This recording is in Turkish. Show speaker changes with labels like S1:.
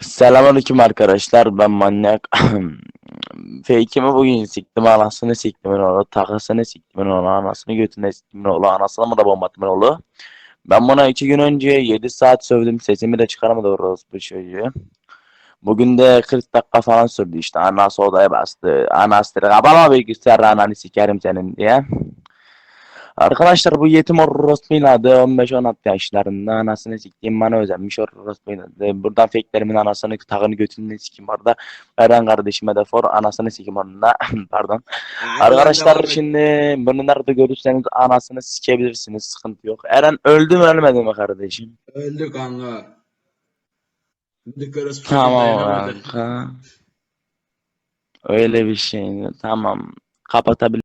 S1: Selamünaleyküm arkadaşlar ben manyak. Fake'imi bugün siktim anasını siktimin oğlu takısını siktimin oğlu anasını götüne siktimin oğlu anasını mı da bomba attimin oğlu. Ben buna iki gün önce 7 saat sövdüm sesimi de çıkaramadı orospu çocuğu. Bugün de 40 dakika falan sürdü işte anası odaya bastı. Anası dedi kapama bilgisayar ananı sikerim senin diye. Arkadaşlar bu yetim orospuyun adı 15-16 yaşlarında anasını siktiğim bana özenmiş orospuyun adı. Buradan fakelerimin anasını takını götünü sikeyim orada. Eren kardeşime de for anasını sikeyim onunla. Pardon. Arkadaşlar şimdi bunu nerede görürseniz anasını sikebilirsiniz sıkıntı yok. Eren öldü mü ölmedi mi kardeşim?
S2: Öldü kanka. Karısı
S1: Tamam
S2: dayanamadı.
S1: kanka. Öyle bir şey. Tamam. Kapatabilir.